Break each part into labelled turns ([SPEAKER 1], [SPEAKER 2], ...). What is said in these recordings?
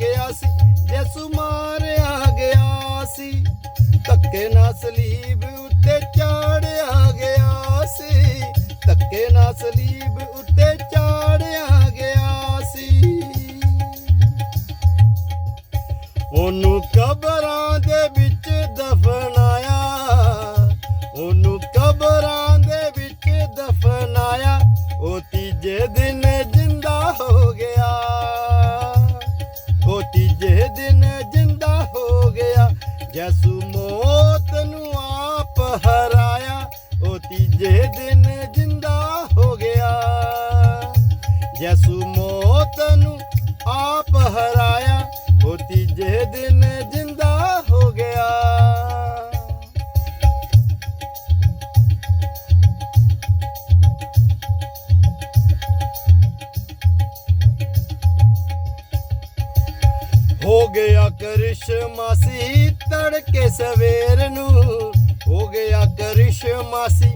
[SPEAKER 1] ਗਿਆ ਸੀ ਯਿਸੂ ਮਾਰਿਆ ਗਿਆ ਸੀ। ਧੱਕੇ ਨਾ ਸਲੀਬ ਉੱਤੇ ਚਾੜਿਆ ਗਿਆ ਸੀ। ਧੱਕੇ ਨਾ ਸਲੀਬ ਉੱਤੇ ਚਾੜਿਆ ਗਿਆ ਸੀ। ਉਹਨੂੰ ਕਬਰਾਂ ਦੇ ਵਿੱਚ ਦਫਨਾਇਆ। ਉਹਨੂੰ ਕਬਰਾਂ ਦੇ ਵਿੱਚ ਦਫਨਾਇਆ। ਉਹ ਤੀਜੇ ਦਿਨ ਜਿੰਦਾ ਹੋ ਗਿਆ। ਤੀਜੇ ਦਿਨ ਜਿੰਦਾ ਹੋ ਗਿਆ। ਜੈਸੂ ਮੌਤ ਨੂੰ ਆਪ ਹਰਾਇਆ, ਉਹ ਤੀਜੇ ਦਿਨ ਜਿੰਦਾ ਹੋ ਗਿਆ। ਹੋ ਗਿਆ ਕਰਿਸ਼ਮਾ ਸੀ ਤੜਕੇ ਸਵੇਰ ਨੂੰ। ਗਿਆ ਕਰਿਸ਼ਮਾ ਸੀ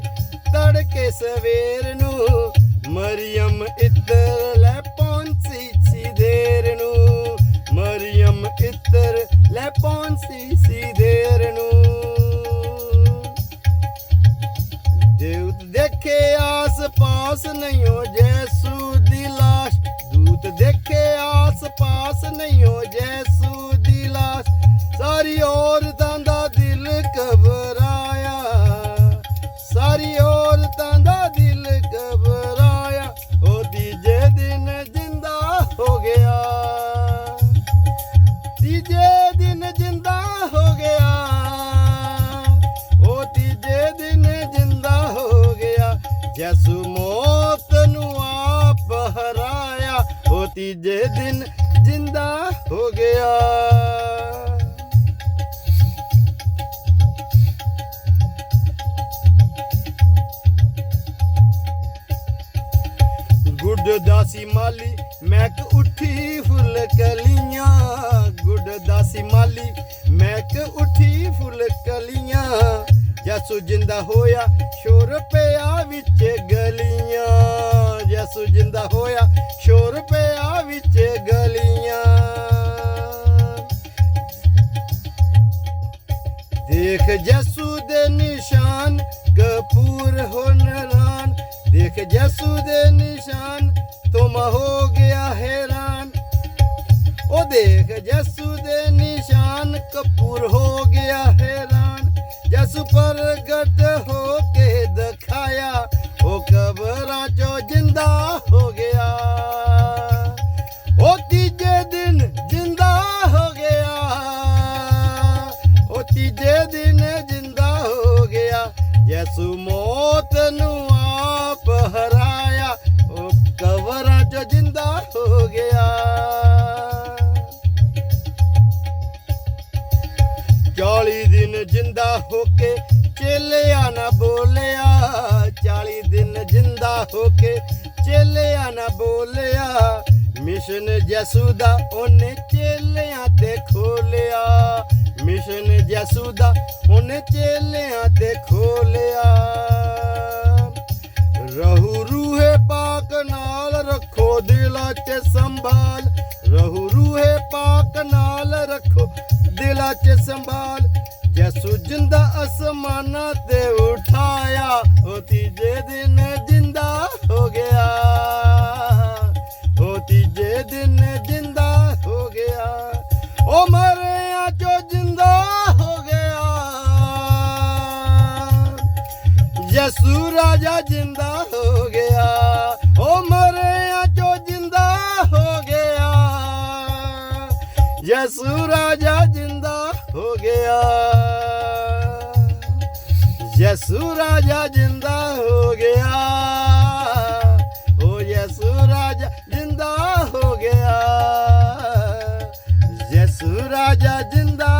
[SPEAKER 1] ਤੜਕੇ ਸਵੇਰ ਨੂੰ ਮਰੀਮ ਇੱਤਰ ਲੈ ਪਹੁੰਚੀ ਸੀ ਦੇਰ ਨੂੰ। ਮਰੀਮ ਇੱਤਰ ਲੈ ਪਹੁੰਚੀ ਸੀ ਦੇਰ ਨੂੰ। ਦੇਵਤ ਦੇਖੇ ਆਸ ਪਾਸ ਨਹੀਂ ਹੋ ਜੈਸੂ ਦੀ ਲਾਸ਼, ਦੂਤ ਦੇਖੇ ਆਸ ਪਾਸ ਨਹੀਂ ਹੋ ਜੈਸੂ ਜੈਸੂ ਮੌਤ ਨੂੰ ਆਪ ਹਰਾਇਆ, ਉਹ ਤੀਜੇ ਦਿਨ ਜਿੰਦਾ ਹੋ ਗਿਆ। ਗੁੱਡ ਦਾਸੀ ਮਾਲੀ ਮੈਕ ਉੱਠੀ ਫੁੱਲ ਕਲੀਆਂ। ਗੁੱਡ ਦਾਸੀ ਮਾਲੀ ਮੈਕ ਉੱਠੀ ਫੁੱਲ ਜੈਸੂ ਜਿੰਦਾ ਹੋਇਆ, ਸ਼ੋਰ ਪਿਆ ਵਿੱਚ ਗਲੀਆਂ। ਜੈਸੂ ਜਿੰਦਾ ਹੋਇਆ, ਸ਼ੋਰ ਪਿਆ ਵਿੱਚ ਗਲੀਆਂ। ਦੇਖ ਜਸੂ ਦੇ ਨਿਸ਼ਾਨ, ਕਪੂਰ ਹੋ ਨਰਾਨ ਦੇਖ ਜਸੂ ਦੇ ਨਿਸ਼ਾਨ, ਤੁਮ ਹੋ ਗਿਆ ਹੈਰਾਨ। ਉਹ ਦੇਖ ਜਸੂ ਦੇ ਨਿਸ਼ਾਨ, ਕਪੂਰ ਹੋ ਯਿਸੂ ਮੌਤ ਨੂੰ ਆਪ ਹਰਾਇਆ ਉਹ ਕਬਰਾਂ ਚੋਂ ਜਿੰਦਾ ਹੋ ਗਿਆ 40 ਦਿਨ ਜਿੰਦਾ ਹੋ ਕੇ ਚੇਲਿਆ ਨਾ ਬੋਲਿਆ 40 ਦਿਨ ਜਿੰਦਾ ਹੋ ਕੇ ਚੇਲਿਆ ਨਾ ਬੋਲਿਆ ਮਿਸ਼ਨ ਜਸੂ ਦਾ ਉਹਨੇ ਚੇਲਿਆਂ ਤੇ ਖੋਲਿਆ। ਮਿਸ਼ਨ ਯਿਸੂ ਦਾ ਉਹਨੇ ਚੇਲਿਆਂ ਤੇ ਖੋਲਿਆ। ਰਹੂ ਰੂਹੇ ਪਾਕ ਨਾਲ ਰੱਖੋ ਦਿਲਾਂ 'ਚ ਸੰਭਾਲ। ਰਹੂ ਰੂਹੇ ਪਾਕ ਨਾਲ ਰੱਖੋ ਦਿਲਾਂ 'ਚ ਸੰਭਾਲ। ਜਸੂ ਜਿੰਦਾ ਅਸਮਾਨਾਂ ਤੇ ਉਠਾਇਆ, ਉਹ ਤੀਜੇ ਮਰਿਆ ਚੋ ਜਿੰਦਾ ਹੋ ਗਿਆ। ਯਸੂ ਰਾਜਾ ਜਿੰਦਾ ਹੋ ਗਿਆ। ਉਹ ਮਰਿਆ ਚੋ ਜਿੰਦਾ ਹੋ ਗਿਆ। ਯਸੂ ਰਾਜਾ ਜਿੰਦਾ ਹੋ ਗਿਆ। ਯਸੂ ਰਾਜਾ ਜਿੰਦਾ ਹੋ ਗਿਆ। राजा जिंदा